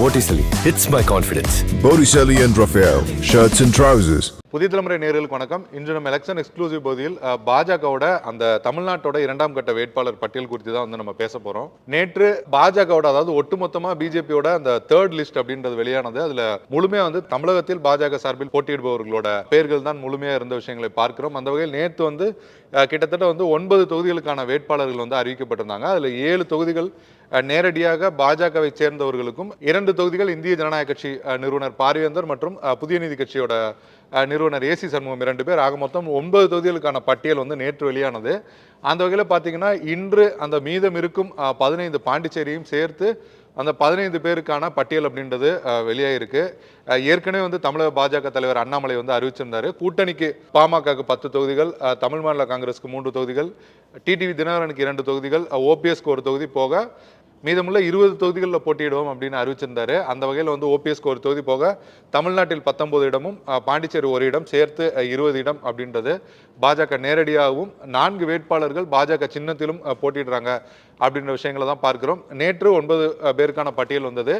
Vorticeli hits my confidence. Botticelli and Raphael, shirts and trousers. புதிய தலைமுறை நேர்களுக்கு வணக்கம். இன்று நம்ம எலெக்ஷன் எக்ஸ்க்ளூசிவ் பகுதியில் பாஜகவோட அந்த தமிழ்நாட்டோட இரண்டாம் கட்ட வேட்பாளர் பட்டியல் குறித்து தான் வந்து நம்ம பேச போறோம். நேற்று பாஜகவோட அதாவது ஒட்டுமொத்தமா பிஜேபியோட அந்த தேர்ட் லிஸ்ட் அப்படின்றது வெளியானது. அதுல முழுமையா வந்து தமிழகத்தில் பாஜக சார்பில் போட்டியிடுபவர்களோட பெயர்கள் தான் முழுமையா இருந்த விஷயங்களை பார்க்கிறோம். அந்த வகையில் நேற்று வந்து கிட்டத்தட்ட வந்து ஒன்பது தொகுதிகளுக்கான வேட்பாளர்கள் வந்து அறிவிக்கப்பட்டிருந்தாங்க. அதுல ஏழு தொகுதிகள் நேரடியாக பாஜகவை சேர்ந்தவர்களுக்கும் இரண்டு தொகுதிகள் இந்திய ஜனநாயக கட்சி நிறுவனர் பாரிவேந்தர் மற்றும் புதிய நீதி கட்சியோட நிறுவனர் ஏசி சண்முகம் இரண்டு பேர். ஆக மொத்தம் ஒன்பது தொகுதிகளுக்கான பட்டியல் வந்து நேற்று வெளியானது. அந்த வகையில் பார்த்தீங்கன்னா இன்று அந்த மீதம் இருக்கும் பதினைந்து பாண்டிச்சேரியும் சேர்த்து அந்த பதினைந்து பேருக்கான பட்டியல் அப்படின்றது அஹ், வெளியாயிருக்கு. ஏற்கனவே வந்து தமிழக பாஜக தலைவர் அண்ணாமலை வந்து அறிவிச்சிருந்தார். கூட்டணிக்கு பாமகக்கு பத்து தொகுதிகள் தமிழ் மாநில காங்கிரஸ்க்கு மூன்று தொகுதிகள் டிடிவி தினகரனுக்கு இரண்டு தொகுதிகள் ஓபிஎஸ்க்கு ஒரு தொகுதி போக மீதமுள்ள இருபது தொகுதிகளில் போட்டியிடுவோம் அப்படின்னு அறிவிச்சிருந்தாரு. அந்த வகையில் வந்து ஓபிஎஸ்க்கு ஒரு தொகுதி போக தமிழ்நாட்டில் பத்தொன்பது இடமும் பாண்டிச்சேரி ஒரு இடம் சேர்த்து இருபது இடம் அப்படின்றது பாஜக நேரடியாகவும் நான்கு வேட்பாளர்கள் பாஜக சின்னத்திலும் போட்டிடுறாங்க போட்டியிடுறாங்க அப்படின்ற விஷயங்களை தான் பார்க்கிறோம். நேற்று ஒன்பது பேருக்கான பட்டியல் வந்தது.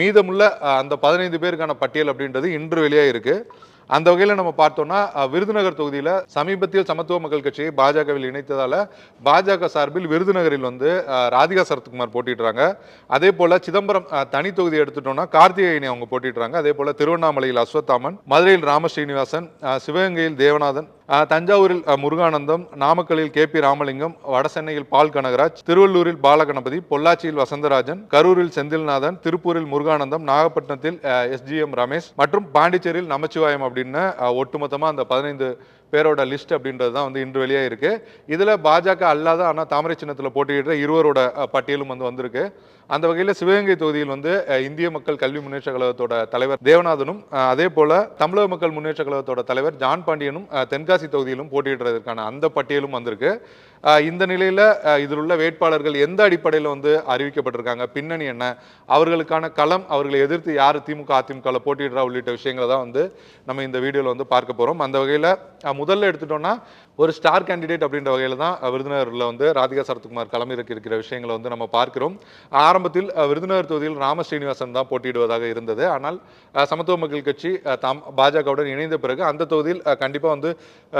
மீதமுள்ள அந்த பதினைந்து பேருக்கான பட்டியல் அப்படின்றது இன்று வெளியாக இருக்குது அந்த வகையில் நம்ம பார்த்தோம்னா விருதுநகர் தொகுதியில் சமீபத்தில் சமத்துவ மக்கள் கட்சியை பாஜகவில் இணைத்ததால் பாஜக சார்பில் விருதுநகரில் வந்து ராதிகா சரத்குமார் போட்டிடுறாங்க அதே போல் சிதம்பரம் தனி தொகுதி எடுத்துட்டோம்னா கார்த்திகேயனை அவங்க போட்டிடுறாங்க அதே போல் திருவண்ணாமலையில் அஸ்வத்தாமன் மதுரையில் ராமஸ்ரீனிவாசன் சிவகங்கையில் தேவநாதன் தஞ்சாவூரில் முருகானந்தம் நாமக்கல்லில் கே பி ராமலிங்கம் வடசென்னையில் பால் கனகராஜ் திருவள்ளூரில் பாலகணபதி பொள்ளாச்சியில் வசந்தராஜன் கரூரில் செந்தில்நாதன் திருப்பூரில் முருகானந்தம் நாகப்பட்டினத்தில் எஸ்ஜிஎம் ரமேஷ் மற்றும் பாண்டிச்சேரியில் நமச்சிவாயம் அப்படின்னு ஒட்டுமொத்தமாக அந்த பதினைந்து பேரோட லிஸ்ட் அப்படின்றது தான் வந்து இன்று வெளியாக இருக்குது இதில் பாஜக அல்லாத ஆனால் தாமரை சின்னத்தில் போட்டியிடுற இருவரோட பட்டியலும் வந்து வந்திருக்கு. அந்த வகையில் சிவகங்கை தொகுதியில் வந்து இந்திய மக்கள் கல்வி முன்னேற்ற கழகத்தோட தலைவர் தேவநாதனும் அதே போல தமிழக மக்கள் முன்னேற்ற கழகத்தோட தலைவர் ஜான் பாண்டியனும் தென்காசி தொகுதியிலும் போட்டியிடுறதற்கான அந்த பட்டியலும் வந்திருக்கு. இந்த நிலையில இதில் உள்ள வேட்பாளர்கள் எந்த அடிப்படையில் வந்து அறிவிக்கப்பட்டிருக்காங்க? பின்னணி என்ன? அவர்களுக்கான களம் அவர்களை எதிர்த்து யார் திமுக அதிமுகவில் போட்டியிடுறா? உள்ளிட்ட விஷயங்களை தான் வந்து நம்ம இந்த வீடியோவில் வந்து பார்க்க போகிறோம் அந்த வகையில் முதல்ல எடுத்துட்டோம்னா ஒரு ஸ்டார் கேண்டிடேட் அப்படின்ற வகையில் தான் விருதுநகரில் வந்து ராதிகா சரத்குமார் களமிறக்கி இருக்கிற விஷயங்களை வந்து நம்ம பார்க்கிறோம். ஆரம்பத்தில் விருதுநகர் தொகுதியில் ராம ஸ்ரீனிவாசன் தான் போட்டியிடுவதாக இருந்தது. ஆனால் சமத்துவ மக்கள் கட்சி அஹ், தாம் பாஜகவுடன் இணைந்த பிறகு அந்த தொகுதியில் கண்டிப்பாக வந்து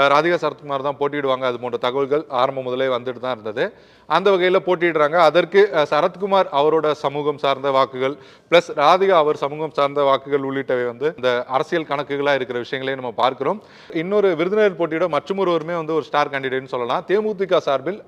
ராதிகா சரத்குமார் தான் போட்டியிடுவாங்க. அது போன்ற தகவல்கள் ஆரம்பம் முதலே வந்துட்டு தான் இருந்தது. அந்த வகையில் போட்டியிடுறாங்க. அதற்கு சரத்குமார் அவரோட சமூகம் சார்ந்த வாக்குகள் ப்ளஸ் ராதிகா அவர் சமூகம் சார்ந்த வாக்குகள் உள்ளிட்டவை வந்து இந்த அரசியல் கணக்குகளாக இருக்கிற விஷயங்களையும் நம்ம பார்க்கிறோம். இன்னொரு விருதுநகர் போட்டியோட மற்றும் ஒருவருமே வந்து ஒரு ஸ்டார் கேண்டிடேட்னு சொல்லலாம். தேமுதிக சார்பில்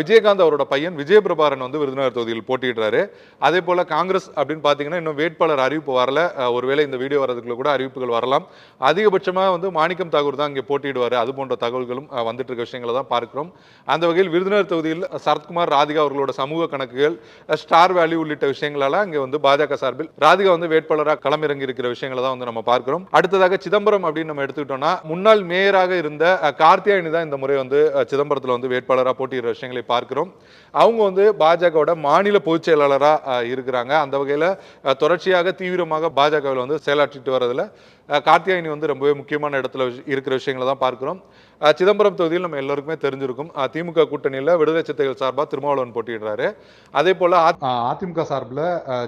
விஜயகாந்த் அவரோட பையன் விஜயபிரபாரன் வந்து விருதுநகர் தொகுதியில் போட்டியிடுறாரு. அதே போல் காங்கிரஸ் அப்படின்னு பார்த்தீங்கன்னா இன்னும் வேட்பாளர் அறிவிப்பு வரல. ஒருவேளை இந்த வீடியோ வரதுக்குள்ள கூட அறிவிப்புகள் வரலாம். அதிகபட்சமாக வந்து மாணிக்கம் தாகூர் தான் இங்கே போட்டியிடுவார். அது போன்ற தகவல்களும் வந்துட்டு இருக்க விஷயங்களை தான் பார்க்கிறோம். அந்த வகையில் விருதுநகர் தொகுதியில் சரத் சரத்குமார் ராதிகா அவர்களோட சமூக கணக்குகள் ஸ்டார் வேல்யூ உள்ளிட்ட விஷயங்களால இங்கே வந்து பாஜக சார்பில் ராதிகா வந்து வேட்பாளராக களமிறங்கி இருக்கிற விஷயங்களை தான் வந்து நம்ம பார்க்கிறோம். அடுத்ததாக சிதம்பரம் அப்படின்னு நம்ம எடுத்துக்கிட்டோம்னா முன்னாள் மேயராக இருந்த அஹ், கார்த்தியாயனி தான் இந்த முறை வந்து சிதம்பரத்தில் வந்து வேட்பாளராக போட்டியிடுற விஷயங்களை பார்க்கிறோம். அவங்க வந்து பாஜகவோட மாநில பொதுச் செயலாளராக இருக்கிறாங்க. அந்த வகையில் தொடர்ச்சியாக தீவிரமாக பாஜகவில் வந்து செயலாற்றிட்டு வரதில் கார்த்தியாயனி வந்து ரொம்பவே முக்கியமான இடத்துல இருக்கிற விஷயங்களை தான் பார்க்கிறோம். சிதம்பரம் தொகுதியில் நம்ம எல்லாருக்குமே தெரிஞ்சிருக்கும். திமுக கூட்டணியில் விடுதலை சித்தைகள் சார்பாக திருமாவளவன் போட்டியிடுறாரு. அதே போல அதிமுக சார்பில்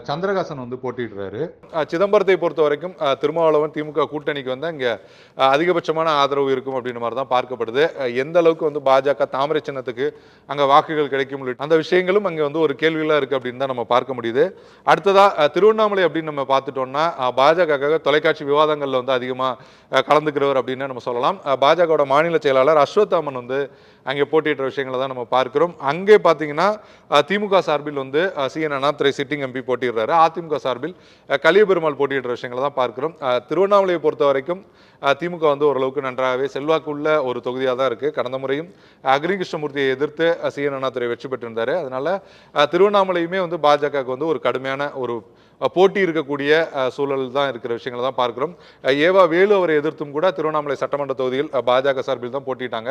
சந்திரகாசன் வந்து போட்டியிடுறாரு. அஹ், சிதம்பரத்தை பொறுத்த வரைக்கும் திருமாவளவன் திமுக கூட்டணிக்கு வந்து அங்கே அதிகபட்சமான ஆதரவு இருக்கும் அப்படின்ற மாதிரி தான் பார்க்கப்படுது. எந்த அளவுக்கு வந்து பாஜக தாமரை சின்னத்துக்கு அங்கே வாக்குகள் கிடைக்கும் அந்த விஷயங்களும் அங்கே வந்து ஒரு கேள்விகளாக இருக்குது அப்படின்னு தான் நம்ம பார்க்க முடியுது. அடுத்ததா அஹ், திருவண்ணாமலை அப்படின்னு நம்ம பார்த்துட்டோம்னா பாஜக தொலைக்காட்சி விவாதங்களில் வந்து அதிகமாக கலந்துக்கிறவர் அப்படின்னு நம்ம சொல்லலாம். பாஜகவோட மாநில செயலாளர் அஸ்வத்தாமன் வந்து அங்கே போட்டியிட்ட விஷயங்களை தான் நம்ம பார்க்கிறோம். அங்கே பார்த்தீங்கன்னா திமுக சார்பில் வந்து C. N. Annadurai sitting MP போட்டியிடுறாரு. AIADMK சார்பில் கலியபெருமாள் போட்டியிடுற விஷயங்களை தான் பார்க்கிறோம். திருவண்ணாமலையை பொறுத்த வரைக்கும் திமுக வந்து ஓரளவுக்கு நன்றாகவே செல்வாக்குள்ள ஒரு தொகுதியாக தான் இருக்குது கடந்த முறையும் அக்னி கிருஷ்ணமூர்த்தியை எதிர்த்து அஹ், சி. என். வெற்றி பெற்றிருந்தாரு. அதனால திருவண்ணாமலையுமே வந்து பாஜகவுக்கு வந்து ஒரு கடுமையான ஒரு போட்டி இருக்கக்கூடிய சூழல் தான் இருக்கிற விஷயங்களை தான் பார்க்கிறோம். ஏவா வேலு அவரை எதிர்த்தும் கூட திருவண்ணாமலை சட்டமன்ற தொகுதியில் பாஜக சார்பில் தான் போட்டிட்டாங்க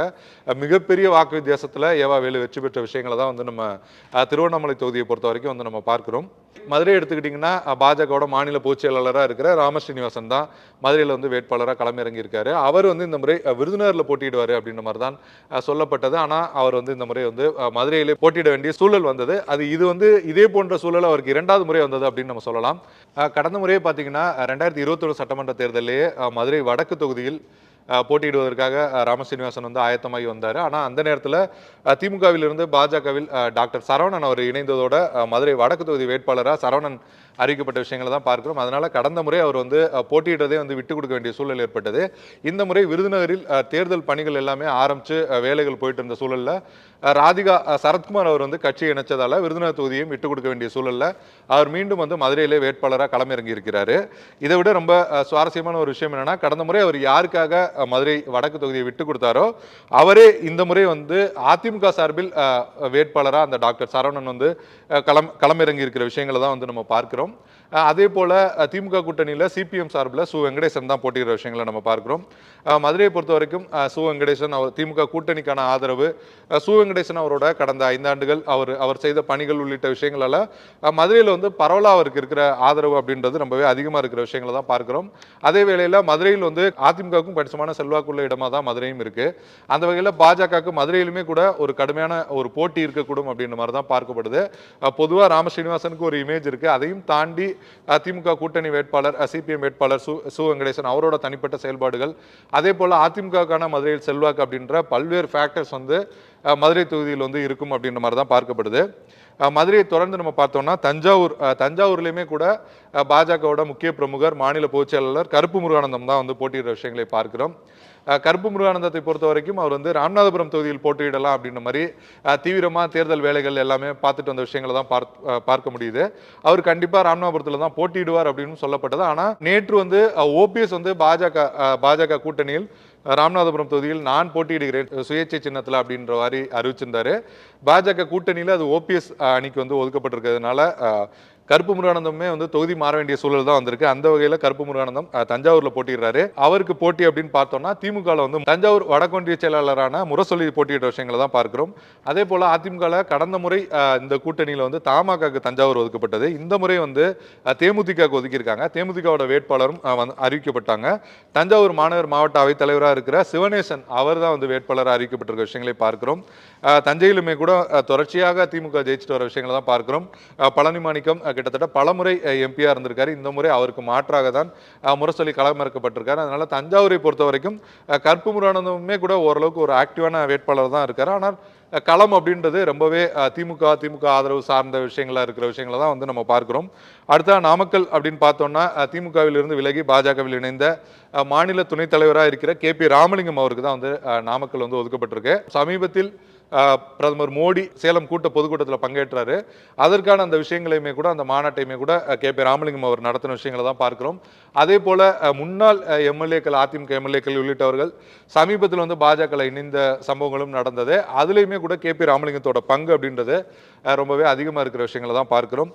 மிகப்பெரிய வாக்கு வித்தியாசத்தில் ஏவா வேலு வெற்றி பெற்ற விஷயங்களை தான் வந்து நம்ம திருவண்ணாமலை தொகுதியை பொறுத்த வரைக்கும் வந்து நம்ம பார்க்குறோம். மதுரை எடுத்துக்கிட்டிங்கன்னா பாஜகவோட மாநில பொதுச் செயலாளராக இருக்கிற ராமஸ்ரீனிவாசன் தான் மதுரையில் வந்து வேட்பாளராக களமிறங்கியிருக்காரு. அவர் வந்து இந்த முறை விருதுநகரில் போட்டியிடுவார் அப்படின்ற மாதிரி தான் சொல்லப்பட்டது. ஆனால் அவர் வந்து இந்த முறை வந்து மதுரையிலே போட்டியிட வேண்டிய சூழல் வந்தது. அது இது வந்து இதே போன்ற சூழல் அவருக்கு இரண்டாவது முறை வந்தது அப்படின்னு நம்ம சொல்ல சொல்லலாம் கடந்த முறையே பார்த்தீங்கன்னா ரெண்டாயிரத்தி இருபத்தொரு சட்டமன்ற தேர்தலிலே மதுரை வடக்கு தொகுதியில் போட்டியிடுவதற்காக ராமசீனிவாசன் வந்து ஆயத்தமாகி வந்தார். ஆனால் அந்த நேரத்தில் திமுகவிலிருந்து பாஜகவில் டாக்டர் சரவணன் அவர் இணைந்ததோட மதுரை வடக்கு தொகுதி வேட்பாளராக சரவணன் அறிவிக்கப்பட்ட விஷயங்களை தான் பார்க்கிறோம். அதனால் கடந்த முறை அவர் வந்து போட்டியிடுறதே வந்து விட்டு கொடுக்க வேண்டிய சூழல் ஏற்பட்டது. இந்த முறை விருதுநகரில் தேர்தல் பணிகள் எல்லாமே ஆரம்பித்து வேலைகள் போயிட்டு இருந்த சூழலில் ராதிகா சரத்குமார் அவர் வந்து கட்சி இணைச்சதால் விருதுநகர் தொகுதியும் விட்டு கொடுக்க வேண்டிய சூழலில் அவர் மீண்டும் வந்து மதுரையிலே வேட்பாளராக களமிறங்கி இருக்கிறாரு. இதை விட ரொம்ப சுவாரஸ்யமான ஒரு விஷயம் என்னென்னா கடந்த முறை அவர் யாருக்காக மதுரை வடக்கு தொகுதியை விட்டு கொடுத்தாரோ அவரே இந்த முறை வந்து அதிமுக சார்பில் வேட்பாளராக அந்த டாக்டர் சரவணன் வந்து களம் களமிறங்கி இருக்கிற விஷயங்களை தான் வந்து நம்ம பார்க்கிறோம். Rome அதே போல் திமுக கூட்டணியில் சிபிஎம் சார்பில் சு வெங்கடேசன் தான் போட்டியிடுற விஷயங்களை நம்ம பார்க்குறோம். மதுரையை பொறுத்த வரைக்கும் சு வெங்கடேசன் அவர் திமுக கூட்டணிக்கான ஆதரவு சு வெங்கடேசன் அவரோட கடந்த ஐந்தாண்டுகள் அவர் அவர் செய்த பணிகள் உள்ளிட்ட விஷயங்களால் மதுரையில் வந்து பரவலாக அவருக்கு இருக்கிற ஆதரவு அப்படின்றது ரொம்பவே அதிகமாக இருக்கிற விஷயங்களை தான் பார்க்குறோம். அதே வேளையில் மதுரையில் வந்து அதிமுகவுக்கும் கணிசமான செல்வாக்குள்ள இடமாக தான் மதுரையும் இருக்குது அந்த வகையில் பாஜகவுக்கு மதுரையிலுமே கூட ஒரு கடுமையான ஒரு போட்டி இருக்கக்கூடும் அப்படின்ற மாதிரி தான் பார்க்கப்படுது. பொதுவாக ராம ஸ்ரீனிவாசனுக்கு ஒரு இமேஜ் இருக்குது அதையும் தாண்டி திமுக கூட்டணி வேட்பாளர் சிபிஎம் வேட்பாளர் சு சு வெங்கடேசன் அவரோட தனிப்பட்ட செயல்பாடுகள். அதே போல் அதிமுகக்கான மதுரையில் செல்வாக்கு அப்படின்ற பல்வேறு ஃபேக்டர்ஸ் வந்து மதுரை தொகுதியில் வந்து இருக்கும் அப்படின்ற மாதிரி தான் பார்க்கப்படுது. மதுரையை தொடர்ந்து நம்ம பார்த்தோம்னா தஞ்சாவூர் தஞ்சாவூர்லேயுமே தஞ்சாவூர்லையுமே கூட பாஜகவோட முக்கிய பிரமுகர் மாநில பொதுச் செயலாளர் கருப்பு முருகானந்தம் தான் வந்து போட்டியிடுற விஷயங்களை பார்க்கிறோம். கருப்பு முருகானந்தத்தை பொறுத்த வரைக்கும் அவர் வந்து ராமநாதபுரம் தொகுதியில் போட்டியிடலாம் அப்படின்ற மாதிரி தீவிரமாக தேர்தல் வேலைகள் எல்லாமே பார்த்துட்டு வந்த விஷயங்களை தான் பார்த்- பார்க்க முடியுது. அவர் கண்டிப்பாக ராமநாதபுரத்தில் தான் போட்டியிடுவார் அப்படின்னு சொல்லப்பட்டது. ஆனால் நேற்று வந்து ஓபிஎஸ் வந்து பாஜக பாஜக கூட்டணியில் ராமநாதபுரம் தொகுதியில் நான் போட்டியிடுகிறேன் சுயேட்சை சின்னத்தில் அப்படின்ற மாதிரி அறிவிச்சிருந்தாரு. பாஜக கூட்டணியில் அது ஓபிஎஸ் அணிக்கு வந்து ஒதுக்கப்பட்டிருக்கிறதுனால கருப்பு முருகானந்தமே வந்து தொகுதி மாற வேண்டிய சூழல் தான் வந்திருக்கு. அந்த வகையில் கருப்பு முருகானந்தம் தஞ்சாவூரில் தஞ்சாவூர்ல அவருக்கு போட்டி அப்படின்னு பார்த்தோம்னா திமுகவில் வந்து தஞ்சாவூர் வடக்கொன்றிய செயலாளரான முரசொலி போட்டியிட்ட விஷயங்களை தான் பார்க்கிறோம். அதே போல அதிமுகவில் கடந்த முறை இந்த கூட்டணியில் வந்து தமாகக்கு தஞ்சாவூர் ஒதுக்கப்பட்டது. இந்த முறை வந்து அஹ், தேமுதிகவுக்கு ஒதுக்கியிருக்காங்க. தேமுதிகவோட வேட்பாளரும் வந்து அறிவிக்கப்பட்டாங்க. தஞ்சாவூர் மாநகர் மாவட்ட அவைத்தலைவராக இருக்கிற சிவனேசன் அவர் தான் வந்து வேட்பாளராக அறிவிக்கப்பட்டிருக்க விஷயங்களை பார்க்கிறோம். தஞ்சையிலுமே கூட தொடர்ச்சியாக திமுக ஜெயிச்சுட்டு வர விஷயங்களை தான் பார்க்கிறோம். பழனி மாணிக்கம் கிட்டத்தட்ட பலமுறை எம்பியாக இருந்திருக்காரு. இந்த முறை அவருக்கு மாற்றாக தான் முரசொலி களமிறக்கப்பட்டிருக்காரு. அதனால் தஞ்சாவூரை பொறுத்த வரைக்கும் கற்பு முருகானந்தமுமே கூட ஓரளவுக்கு ஒரு ஆக்டிவான வேட்பாளர் தான் இருக்கார். ஆனால் களம் அப்படின்றது ரொம்பவே திமுக திமுக ஆதரவு சார்ந்த விஷயங்களா இருக்கிற விஷயங்களை தான் வந்து நம்ம பார்க்குறோம். அடுத்த நாமக்கல் அப்படின்னு பார்த்தோம்னா திமுகவிலிருந்து விலகி பாஜகவில் இணைந்த மாநில துணைத் தலைவராக இருக்கிற கே பி ராமலிங்கம் அவருக்கு தான் வந்து நாமக்கல் வந்து ஒதுக்கப்பட்டிருக்கு. சமீபத்தில் பிரதமர் மோடி சேலம் கூட்ட பொதுக்கூட்டத்தில் பங்கேற்றாரு. அதற்கான அந்த விஷயங்களையுமே கூட அந்த மாநாட்டையுமே கூட கே. பி. ராமலிங்கம் அவர் நடத்தின விஷயங்களை தான் பார்க்கிறோம். அதே போல் முன்னாள் எம்எல்ஏக்கள் அதிமுக எம்எல்ஏக்கள் உள்ளிட்டவர்கள் சமீபத்தில் வந்து பாஜகவில் இணைந்த சம்பவங்களும் நடந்தது. அதுலேயுமே கூட கே. பி. ராமலிங்கத்தோட பங்கு அப்படின்றது ரொம்பவே அதிகமாக இருக்கிற விஷயங்களை தான் பார்க்குறோம்.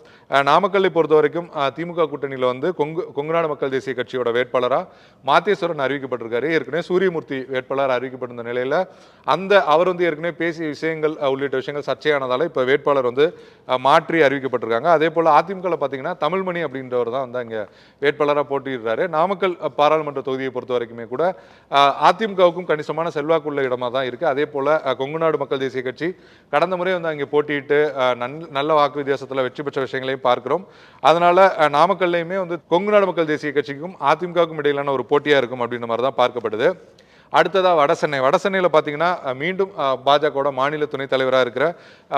நாமக்கல்லை பொறுத்த வரைக்கும் திமுக கூட்டணியில் வந்து கொங்கு கொங்குநாடு மக்கள் தேசிய கட்சியோட வேட்பாளராக மாத்தேஸ்வரன் அறிவிக்கப்பட்டிருக்காரு. ஏற்கனவே சூரியமூர்த்தி வேட்பாளர் அறிவிக்கப்பட்டிருந்த நிலையில் அந்த அவர் வந்து ஏற்கனவே பேசிய விஷயங்கள் உள்ளிட்ட விஷயங்கள் சர்ச்சையானதால் இப்போ வேட்பாளர் வந்து மாற்றி அறிவிக்கப்பட்டிருக்காங்க. அதே போல் அதிமுகவில் பார்த்தீங்கன்னா தமிழ்மணி அப்படின்றவர் தான் வந்து அங்கே வேட்பாளராக போட்டியிடுறாரு. நாமக்கல் பாராளுமன்ற தொகுதியை பொறுத்த வரைக்குமே கூட அதிமுகவுக்கும் கணிசமான செல்வாக்குள்ள இடமாக தான் இருக்குது அதே போல் கொங்குநாடு மக்கள் தேசிய கட்சி கடந்த முறை வந்து அங்கே போட்டியிட்டு நன்- நல்ல வாக்கு வித்தியாசத்தில் வெற்றி பெற்ற விஷயங்களையும் பார்க்கிறோம். அதனால நாமக்கல்லையுமே வந்து கொங்கு நாடு மக்கள் தேசிய கட்சிக்கும் அதிமுகவுக்கும் இடையிலான ஒரு போட்டியா இருக்கும் அப்படின்ற மாதிரி தான் பார்க்கப்படுது. அடுத்ததாக வடசென்னை. வடசென்னையில் பார்த்தீங்கன்னா மீண்டும் பாஜகவோட மாநில துணைத் தலைவராக இருக்கிற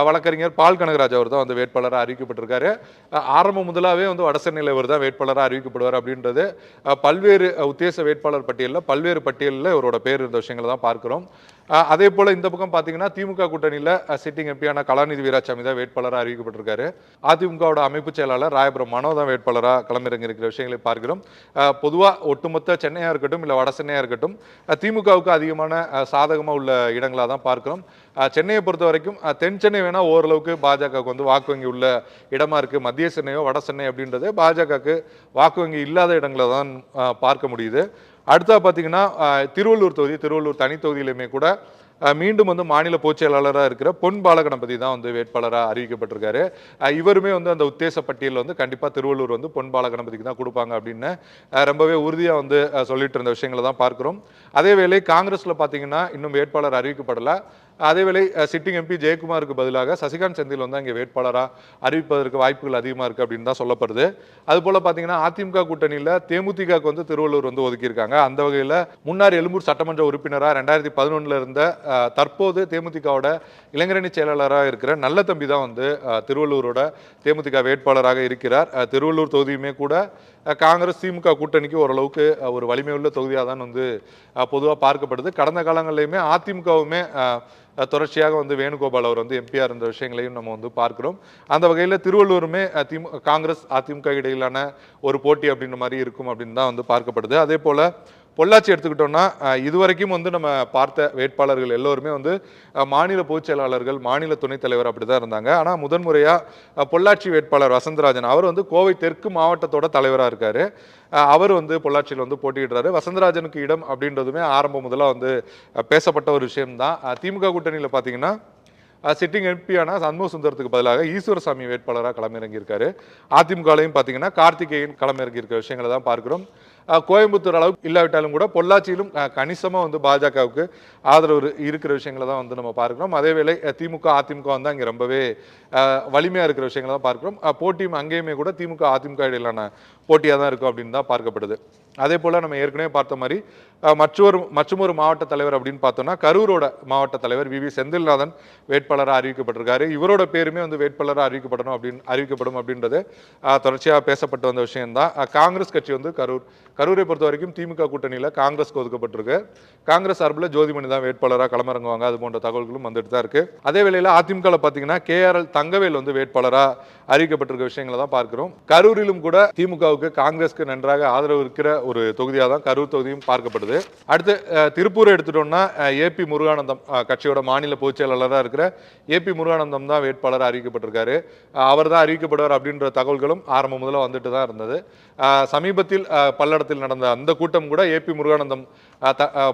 வழக்கறிஞர் பால் கனகராஜ் அவர் தான் வந்து வேட்பாளராக அறிவிக்கப்பட்டிருக்காரு. ஆரம்பம் முதலாவே வந்து வடசென்னையில் இவர் தான் வேட்பாளராக அறிவிக்கப்படுவார் அப்படின்றது பல்வேறு உத்தேச வேட்பாளர் பட்டியலில் பல்வேறு பட்டியலில் இவரோட பேர் இருந்த விஷயங்களை தான் பார்க்கிறோம். அதே போல் இந்த பக்கம் பார்த்தீங்கன்னா திமுக கூட்டணியில் சிட்டிங் எம்பியான கலாநிதி வீராசாமி தான் வேட்பாளராக அறிவிக்கப்பட்டிருக்காரு. அதிமுகவோட அமைப்பு செயலாளர் ராயபுரம் மனோ தான் வேட்பாளராக களமிறங்கி இருக்கிற விஷயங்களை பார்க்கிறோம். பொதுவாக ஒட்டுமொத்த சென்னையாக இருக்கட்டும் இல்லை வட சென்னையாக இருக்கட்டும் திமுக திமுகவுக்கு அதிகமான சாதகமாக உள்ள இடங்களாக தான் பார்க்குறோம். சென்னையை பொறுத்த வரைக்கும் தென் சென்னை வேணால் ஓரளவுக்கு பாஜகவுக்கு வந்து வாக்கு வங்கி உள்ள இடமா இருக்கு. மத்திய சென்னையோ வட சென்னை அப்படின்றது பாஜகவுக்கு வாக்கு வங்கி இல்லாத இடங்களை தான் பார்க்க முடியுது. அடுத்தா பார்த்தீங்கன்னா திருவள்ளூர் தொகுதி திருவள்ளூர் தனி தொகுதியிலுமே கூட மீண்டும் வந்து மாநில பொதுச் செயலாளராக இருக்கிற பொன் பாலகணபதி தான் வந்து வேட்பாளராக அறிவிக்கப்பட்டிருக்காரு. இவருமே வந்து அந்த உத்தேச பட்டியலில் வந்து கண்டிப்பாக திருவள்ளூர் வந்து பொன் பாலகணபதிக்கு தான் கொடுப்பாங்க அப்படின்னு ரொம்பவே உறுதியாக வந்து சொல்லிட்டு இருந்த விஷயங்களை தான் பார்க்குறோம். அதே வேளை காங்கிரஸில் பார்த்தீங்கன்னா இன்னும் வேட்பாளர் அறிவிக்கப்படலை. அதேவேளை சிட்டிங் எம்பி ஜெயக்குமாருக்கு பதிலாக சசிகாந்த் செந்தில் வந்து அங்கே வேட்பாளராக அறிவிப்பதற்கு வாய்ப்புகள் அதிகமாக இருக்குது அப்படின்னு தான் சொல்லப்படுது. அதுபோல் பார்த்தீங்கன்னா அதிமுக கூட்டணியில் தேமுதிகக்கு வந்து திருவள்ளூர் வந்து ஒதுக்கியிருக்காங்க. அந்த வகையில் முன்னாள் எழும்பூர் சட்டமன்ற உறுப்பினராக ரெண்டாயிரத்தி பதினொன்றில் இருந்த தற்போது தேமுதிகவோட இளைஞரணி செயலாளராக இருக்கிற நல்ல தம்பி தான் வந்து திருவள்ளூரோட தேமுதிக வேட்பாளராக இருக்கிறார். திருவள்ளூர் தொகுதியுமே கூட காங்கிரஸ் திமுக கூட்டணிக்கு ஓரளவுக்கு ஒரு வலிமையுள்ள தொகுதியாக தான் வந்து பொதுவாக பார்க்கப்படுது. கடந்த காலங்கள்லையுமே அதிமுகவுமே தொடர்ச்சியாக வந்து வேணுகோபால் அவர் வந்து எம்பியாக இருந்த விஷயங்களையும் நம்ம வந்து பார்க்குறோம். அந்த வகையில் திருவள்ளூருமே திமுக திமு காங்கிரஸ் அதிமுக இடையிலான ஒரு போட்டி அப்படின்ற மாதிரி இருக்கும் அப்படின்னு தான் வந்து பார்க்கப்படுது. அதே போல் பொள்ளாச்சி எடுத்துக்கிட்டோம்னா இதுவரைக்கும் வந்து நம்ம பார்த்த வேட்பாளர்கள் எல்லோருமே வந்து மாநில பொதுச் செயலாளர்கள் மாநில துணைத் தலைவர் அப்படி தான் இருந்தாங்க ஆனால் முதன்முறையாக பொள்ளாச்சி வேட்பாளர் வசந்தராஜன் அவர் வந்து கோவை தெற்கு மாவட்டத்தோட தலைவராக இருக்கார். அவர் வந்து பொள்ளாச்சியில் வந்து போட்டியிடுறாரு. வசந்தராஜனுக்கு இடம் அப்படின்றதுமே ஆரம்பம் முதலாக வந்து பேசப்பட்ட ஒரு விஷயம்தான். திமுக கூட்டணியில் பார்த்தீங்கன்னா சிட்டிங் எம்பியான சண்முக சுந்தரத்துக்கு பதிலாக ஈஸ்வரசாமி வேட்பாளராக களமிறங்கியிருக்காரு. அதிமுகலையும் பார்த்தீங்கன்னா கார்த்திகேயன் களமிறங்கியிருக்க விஷயங்களை தான் பார்க்குறோம். கோயம்புத்தூர் அளவுக்கு இல்லாவிட்டாலும் கூட பொள்ளாச்சியிலும் கணிசமாக கணிசமா வந்து பாஜகவுக்கு ஆதரவு இருக்கிற விஷயங்களை தான் வந்து நம்ம பார்க்கிறோம். அதேவேளை திமுக அதிமுக வந்து அங்கே ரொம்பவே வலிமையாக வலிமையா இருக்கிற விஷயங்களை தான் பார்க்கிறோம். போட்டியும் அங்கேயுமே கூட திமுக அதிமுக இடையிலான போட்டியாக தான் இருக்கும் அப்படின்னு தான் பார்க்கப்படுது. அதே போல் நம்ம ஏற்கனவே பார்த்த மாதிரி மற்றொரு மற்றொரு மாவட்ட தலைவர் அப்படின்னு பார்த்தோம்னா கரூரோட மாவட்ட தலைவர் வி. வி. செந்தில்நாதன் வேட்பாளராக அறிவிக்கப்பட்டிருக்காரு. இவரோட பேருமே வந்து வேட்பாளராக அறிவிக்கப்படணும் அப்படின்னு அறிவிக்கப்படும் அப்படின்றது தொடர்ச்சியாக பேசப்பட்டு வந்த விஷயம்தான். காங்கிரஸ் கட்சி வந்து கரூர் கரூரை பொறுத்த வரைக்கும் திமுக கூட்டணியில் காங்கிரஸ்க்கு ஒதுக்கப்பட்டிருக்கு. காங்கிரஸ் சார்பில் ஜோதிமணி தான் வேட்பாளராக களமிறங்குவாங்க. அது போன்ற தகவல்களும் வந்துட்டு தான் இருக்குது அதே வேளையில் அதிமுகவில் பார்த்தீங்கன்னா கேஆர்எல் தங்கவேல் வந்து வேட்பாளராக அறிவிக்கப்பட்டிருக்க விஷயங்களை தான் பார்க்கிறோம். கரூரிலும் கூட திமுக திமுகவுக்கு காங்கிரஸ்க்கு நன்றாக ஆதரவு இருக்கிற ஒரு தொகுதியாக தான் கரூர் தொகுதியும் பார்க்கப்படுது. அடுத்து திருப்பூர் திருப்பூரை எடுத்துட்டோம்னா ஏபி முருகானந்தம் கட்சியோட மாநில பொதுச் செயலாளராக இருக்கிற ஏபி முருகானந்தம் தான் வேட்பாளராக அறிவிக்கப்பட்டிருக்காரு. அவர் தான் அறிவிக்கப்படுவார் அப்படின்ற தகவல்களும் ஆரம்பம் முதல்ல வந்துட்டு தான் இருந்தது. சமீபத்தில் பல்லடத்தில் நடந்த அந்த கூட்டம் கூட ஏபி முருகானந்தம்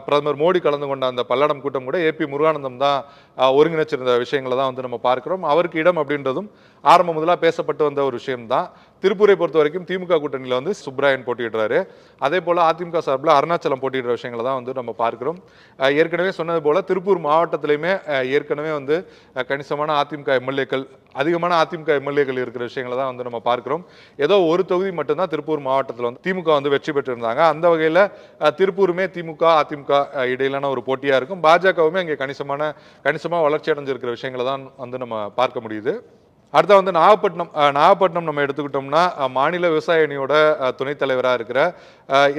பிரதமர் மோடி கலந்து கொண்ட அந்த பல்லடம் கூட்டம் கூட ஏபி முருகானந்தம் தான் ஒருங்கிணைச்சிருந்த விஷயங்களை தான் வந்து நம்ம பார்க்கிறோம். அவருக்கு இடம் அப்படின்றதும் ஆரம்பம் முதலாக பேசப்பட்டு வந்த ஒரு விஷயம்தான் திருப்பூரை பொறுத்த வரைக்கும் திமுக கூட்டணியில் வந்து சுப்ராயன் போட்டியிடுறாரு. அதே போல் அதிமுக சார்பில் அருணாச்சலம் போட்டியிடுற விஷயங்களை தான் வந்து நம்ம பார்க்கிறோம். ஏற்கனவே சொன்னது போல் திருப்பூர் மாவட்டத்திலையுமே ஏற்கனவே வந்து கணிசமான அதிமுக எம்எல்ஏக்கள் அதிகமான அதிமுக எம்எல்ஏக்கள் இருக்கிற விஷயங்களை தான் வந்து நம்ம பார்க்கிறோம். ஏதோ ஒரு தொகுதி மட்டும்தான் திருப்பூர் மாவட்டத்தில் வந்து திமுக வந்து வெற்றி பெற்றிருந்தாங்க. அந்த வகையில் திருப்பூருமே திமுக அதிமுக இடையிலான ஒரு போட்டியாக இருக்கும். பாஜகவுமே அங்கே கணிசமான கணிசமாக வளர்ச்சி அடைஞ்சிருக்கிற விஷயங்களை தான் வந்து நம்ம பார்க்க முடியுது. அடுத்த வந்து நாகப்பட்டினம் நாகப்பட்டினம் நம்ம எடுத்துக்கிட்டோம்னா மாநில விவசாய அணியோட துணைத் தலைவராக இருக்கிற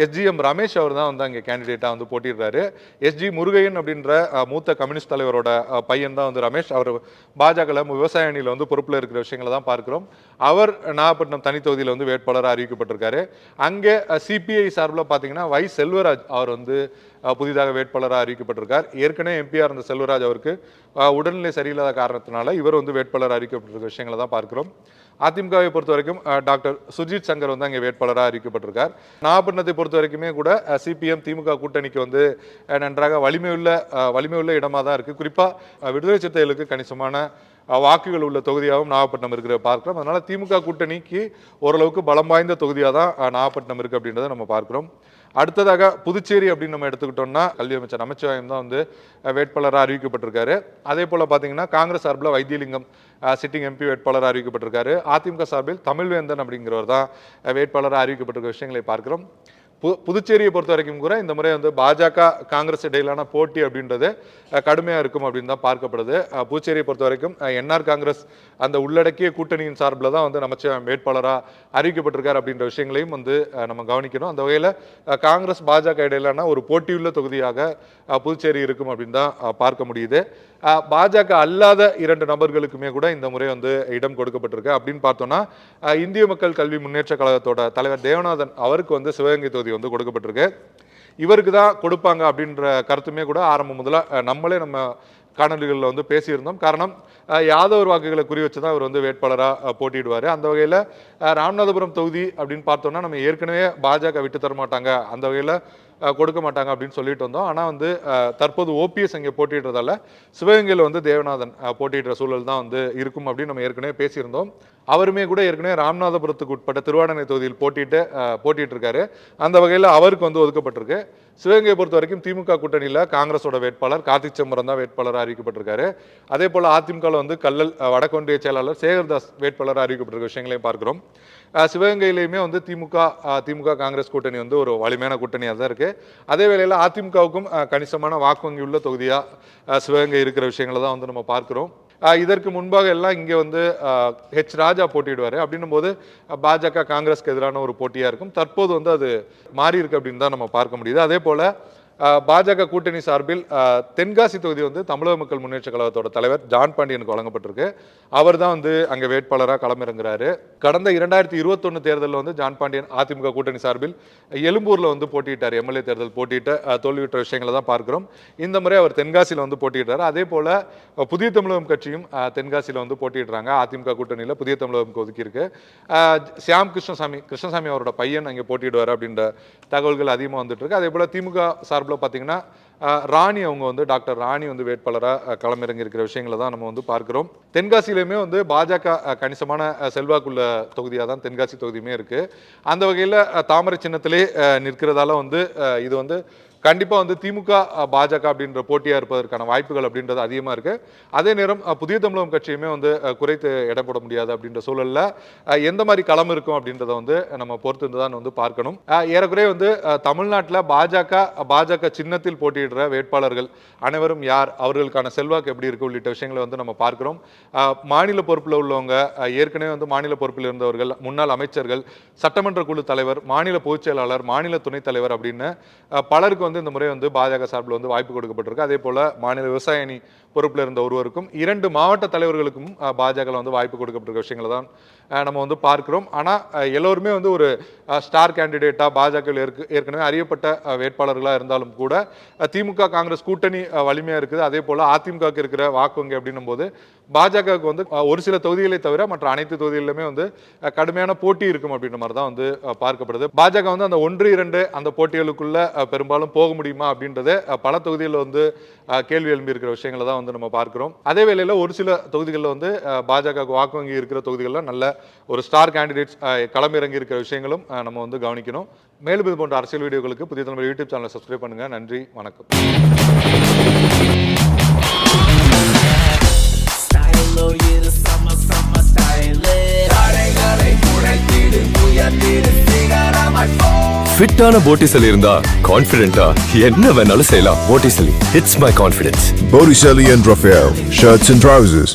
எஸ்ஜிஎம் ரமேஷ் அவர் தான் வந்து அங்கே கேண்டிடேட்டாக வந்து போட்டிடுறாரு. எஸ்ஜி முருகையன் அப்படின்ற மூத்த கம்யூனிஸ்ட் தலைவரோட பையன் தான் வந்து ரமேஷ். அவர் பாஜகவில் விவசாய அணியில் வந்து பொறுப்பில் இருக்கிற விஷயங்களை தான் பார்க்குறோம். அவர் நாகப்பட்டினம் தனி தொகுதியில் வந்து வேட்பாளராக அறிவிக்கப்பட்டிருக்காரு. அங்கே சிபிஐ சார்பில் பார்த்தீங்கன்னா வை செல்வராஜ் அவர் வந்து புதிதாக வேட்பாளராக அறிவிக்கப்பட்டிருக்கார். ஏற்கனவே எம்பியாக இருந்த செல்வராஜ் அவருக்கு உடல்நிலை சரியில்லாத காரணத்தினால இவர் வந்து வேட்பாளர் அறிவிக்கப்பட்டிருக்க விஷயங்களை தான் பார்க்கிறோம். அதிமுகவை பொறுத்த வரைக்கும் டாக்டர் சுஜித் சங்கர் வந்து அங்கே வேட்பாளராக அறிவிக்கப்பட்டிருக்கார். நாகப்பட்டினத்தை பொறுத்த வரைக்குமே கூட சிபிஎம் திமுக கூட்டணிக்கு வந்து நன்றாக வலிமையுள்ள வலிமையுள்ள இடமாக தான் இருக்குது குறிப்பாக விடுதலை சிறுத்தைகளுக்கு கணிசமான வாக்குகள் உள்ள தொகுதியாகவும் நாகப்பட்டினம் இருக்கிற பார்க்கிறோம். அதனால் திமுக கூட்டணிக்கு ஓரளவுக்கு பலம் வாய்ந்த தொகுதியாக தான் நாகப்பட்டினம் இருக்கு அப்படின்றத நம்ம பார்க்கிறோம். அடுத்ததாக புதுச்சேரி அப்படின்னு நம்ம எடுத்துக்கிட்டோம்னா கல்வி அமைச்சர் நமச்சிவாயம் தான் வந்து வேட்பாளராக அறிவிக்கப்பட்டிருக்காரு. அதே போல் பார்த்தீங்கன்னா காங்கிரஸ் சார்பில் வைத்தியலிங்கம் சிட்டிங் எம்பி வேட்பாளராக அறிவிக்கப்பட்டிருக்காரு. அதிமுக சார்பில் தமிழ்வேந்தன் அப்படிங்கிறவர் தான் வேட்பாளராக அறிவிக்கப்பட்டிருக்க விஷயங்களை பார்க்கிறோம். பு புதுச்சேரியை பொறுத்த வரைக்கும் கூட இந்த முறை வந்து பாஜக காங்கிரஸ் இடையிலான போட்டி அப்படின்றது கடுமையாக இருக்கும் அப்படின்னு தான் பார்க்கப்படுது. புதுச்சேரியை பொறுத்த வரைக்கும் என்ஆர் காங்கிரஸ் அந்த உள்ளடக்கிய கூட்டணியின் சார்பில் தான் வந்து நமச்சிவாயம் வேட்பாளராக அறிவிக்கப்பட்டிருக்கார் அப்படின்ற விஷயங்களையும் வந்து நம்ம கவனிக்கணும். அந்த வகையில் காங்கிரஸ் பாஜக இடையிலான ஒரு போட்டியுள்ள தொகுதியாக புதுச்சேரி இருக்கும் அப்படின்னு தான் பார்க்க முடியுது. பாஜக அல்லாத இரண்டு நபர்களுக்குமே கூட இந்த முறை வந்து இடம் கொடுக்கப்பட்டிருக்கு. அப்படின்னு பார்த்தோம்னா இந்திய மக்கள் கல்வி முன்னேற்ற கழகத்தோட தலைவர் தேவநாதன் அவருக்கு வந்து சிவகங்கை தொகுதி வந்து கொடுக்கப்பட்டிருக்கு. இவருக்கு தான் கொடுப்பாங்க அப்படின்ற கருத்துமே கூட ஆரம்பம் முதல்ல நம்மளே நம்ம காணொலிகளில் வந்து பேசியிருந்தோம். காரணம் யாதவர் வாக்குகளை குறி வச்சு தான் இவர் வந்து வேட்பாளராக போட்டியிடுவார். அந்த வகையில் ராமநாதபுரம் தொகுதி அப்படின்னு பார்த்தோம்னா நம்ம ஏற்கனவே பாஜக விட்டு தர மாட்டாங்க அந்த வகையில் கொடுக்க மாட்டாங்க அப்படின்னு சொல்லிட்டு வந்தோம். ஆனால் வந்து தற்போது ஓபிஎஸ் அங்கே போட்டிடுறதால சிவகங்கையில் வந்து தேவநாதன் அஹ், போட்டியிடுற சூழல் தான் வந்து இருக்கும் அப்படின்னு நம்ம ஏற்கனவே பேசியிருந்தோம். அவருமே கூட ஏற்கனவே ராமநாதபுரத்துக்கு உட்பட்ட திருவாடனை தொகுதியில் போட்டிட்டு போட்டிட்டு இருக்காரு அந்த வகையில் அவருக்கு வந்து ஒதுக்கப்பட்டிருக்கு. சிவகங்கையை பொறுத்த வரைக்கும் திமுக கூட்டணியில் காங்கிரஸோட வேட்பாளர் கார்த்திக் சிதம்பரம் தான் வேட்பாளராக அறிவிக்கப்பட்டிருக்காரு. அதே போல் அதிமுகவில் வந்து கல்லல் வடக்கொன்றிய செயலாளர் சேகர்தாஸ் வேட்பாளராக அறிவிக்கப்பட்டிருக்க விஷயங்களையும் பார்க்குறோம். சிவகங்கையிலையுமே வந்து திமுக திமுக காங்கிரஸ் கூட்டணி வந்து ஒரு வலிமையான கூட்டணியாக தான் இருக்குது அதே வேளையில் அதிமுகவுக்கும் கணிசமான வாக்கு வங்கி உள்ள தொகுதியாக சிவகங்கை இருக்கிற விஷயங்களை தான் வந்து நம்ம பார்க்கிறோம். அஹ், இதற்கு முன்பாக எல்லாம் இங்கே வந்து ஹெச் ராஜா போட்டியிடுவார். அப்படின்னும் போது பாஜக காங்கிரஸ்க்கு எதிரான ஒரு போட்டியாக இருக்கும். தற்போது வந்து அது மாறி இருக்கு அப்படின்னு தான் நம்ம பார்க்க முடியுது. அதே போல பாஜக கூட்டணி சார்பில் தென்காசி தொகுதி வந்து தமிழக மக்கள் முன்னேற்ற கழகத்தோட தலைவர் ஜான் பாண்டியனுக்கு வழங்கப்பட்டிருக்கு. அவர் தான் வந்து அங்கே வேட்பாளராக களமிறங்குறாரு. கடந்த இரண்டாயிரத்தி இருபத்தொன்னு தேர்தலில் வந்து ஜான் பாண்டியன் அதிமுக கூட்டணி சார்பில் எழும்பூரில் வந்து போட்டியிட்டார். எம்எல்ஏ தேர்தல் போட்டியிட்ட அஹ், தோல்வியுற்ற விஷயங்களை தான் பார்க்கிறோம். இந்த முறை அவர் தென்காசியில் வந்து போட்டியிட்டார். அதே போல் புதிய தமிழகம் கட்சியும் தென்காசியில் வந்து போட்டியிடுறாங்க. அதிமுக கூட்டணியில் புதிய தமிழகம் ஒதுக்கியிருக்கு. சியாம் கிருஷ்ணசாமி கிருஷ்ணசாமி அவரோட பையன் அங்கே போட்டியிடுவார் அப்படின்ற தகவல்கள் அதிகமாக வந்துட்டு இருக்கு. அதே போல் திமுக சார்பில் பார்த்தீங்கன்னா ராணி அவங்க வந்து டாக்டர் ராணி வந்து வேட்பாளராக களமிறங்கி இருக்கிற விஷயங்களை தான் நம்ம வந்து பார்க்கிறோம். தென்காசியிலையுமே வந்து பாஜக கணிசமான செல்வாக்குள்ள தொகுதியாக தான் தென்காசி தொகுதியுமே இருக்கு. அந்த வகையில் தாமரை சின்னத்திலே நிற்கிறதால வந்து இது வந்து கண்டிப்பாக வந்து திமுக பாஜக அப்படின்ற போட்டியாக இருப்பதற்கான வாய்ப்புகள் அப்படின்றது அதிகமாக இருக்குது அதே நேரம் புதிய தமிழகம் கட்சியுமே வந்து குறைத்து எடை போட முடியாது அப்படின்ற சூழலில் எந்த மாதிரி களம் இருக்கும் அப்படின்றத வந்து நம்ம பொறுத்து இருந்து தான் வந்து பார்க்கணும். ஏறக்குறைய வந்து தமிழ்நாட்டில் பாஜக பாஜக சின்னத்தில் போட்டியிடுற வேட்பாளர்கள் அனைவரும் யார்? அவர்களுக்கான செல்வாக்கு எப்படி இருக்குது உள்ளிட்ட விஷயங்களை வந்து நம்ம பார்க்கிறோம். மாநில பொறுப்பில் உள்ளவங்க ஏற்கனவே வந்து மாநில பொறுப்பில் இருந்தவர்கள் முன்னாள் அமைச்சர்கள் சட்டமன்ற குழு தலைவர் மாநில பொதுச் செயலாளர் மாநில துணைத் தலைவர் அப்படின்னு பலருக்கு வந்து இந்த முறை வந்து பாஜக சார்பில் வந்து வாய்ப்பு கொடுக்கப்பட்டிருக்கு. அதே போல் மாநில விவசாய அணி பொறுப்பில் இருந்த ஒருவருக்கும் இரண்டு மாவட்ட தலைவர்களுக்கும் பாஜக வந்து வாய்ப்பு கொடுக்கப்பட்டிருக்க விஷயங்களை தான் நம்ம வந்து பார்க்கிறோம். ஆனால் எல்லோருமே வந்து ஒரு ஸ்டார் கேண்டிடேட்டாக பாஜக ஏற்கனவே அறியப்பட்ட வேட்பாளர்களாக இருந்தாலும் கூட திமுக காங்கிரஸ் கூட்டணி வலிமையாக இருக்குது. அதே போல் அதிமுகவுக்கு இருக்கிற வாக்கு வங்கி அப்படின்னும் போது பாஜகவுக்கு வந்து ஒரு சில தொகுதிகளை தவிர மற்ற அனைத்து தொகுதிகளிலுமே வந்து கடுமையான போட்டி இருக்கும் அப்படின்ற மாதிரி தான் வந்து பார்க்கப்படுது. பாஜக வந்து அந்த ஒன்று இரண்டு அந்த போட்டிகளுக்குள்ள பெரும்பாலும் போக முடியுமா அப்படின்றது பல தொகுதிகளில் வந்து கேள்வி எழும்பி இருக்கிற விஷயங்களை தான் வந்து நம்ம பார்க்கிறோம். அதே வேளையில் ஒரு சில தொகுதிகளில் வந்து பாஜக வாக்கு வங்கி இருக்கிற தொகுதிகளில் நல்ல ஒரு ஸ்டார் கேண்டிடேட்ஸ் களமிறங்கி இருக்கிற விஷயங்களும் நம்ம வந்து கவனிக்கணும். மேலும் இது போன்ற அரசியல் வீடியோகளுக்கு புதிய தலைமுறை யூடியூப் சேனலை சப்ஸ்கிரைப் பண்ணுங்கள் நன்றி. வணக்கம். Yeah the summer summer style தடைகளை குறைத்திடு உயர்த்திடு சிகரமை போ ஃபிட்டான போட்டிசலி இருந்தா கான்ஃபிடென்ட்டா என்ன வேணாலும் செய்யலாம். Botticelli it's my confidence Botticelli and Raphael, shirts and trousers.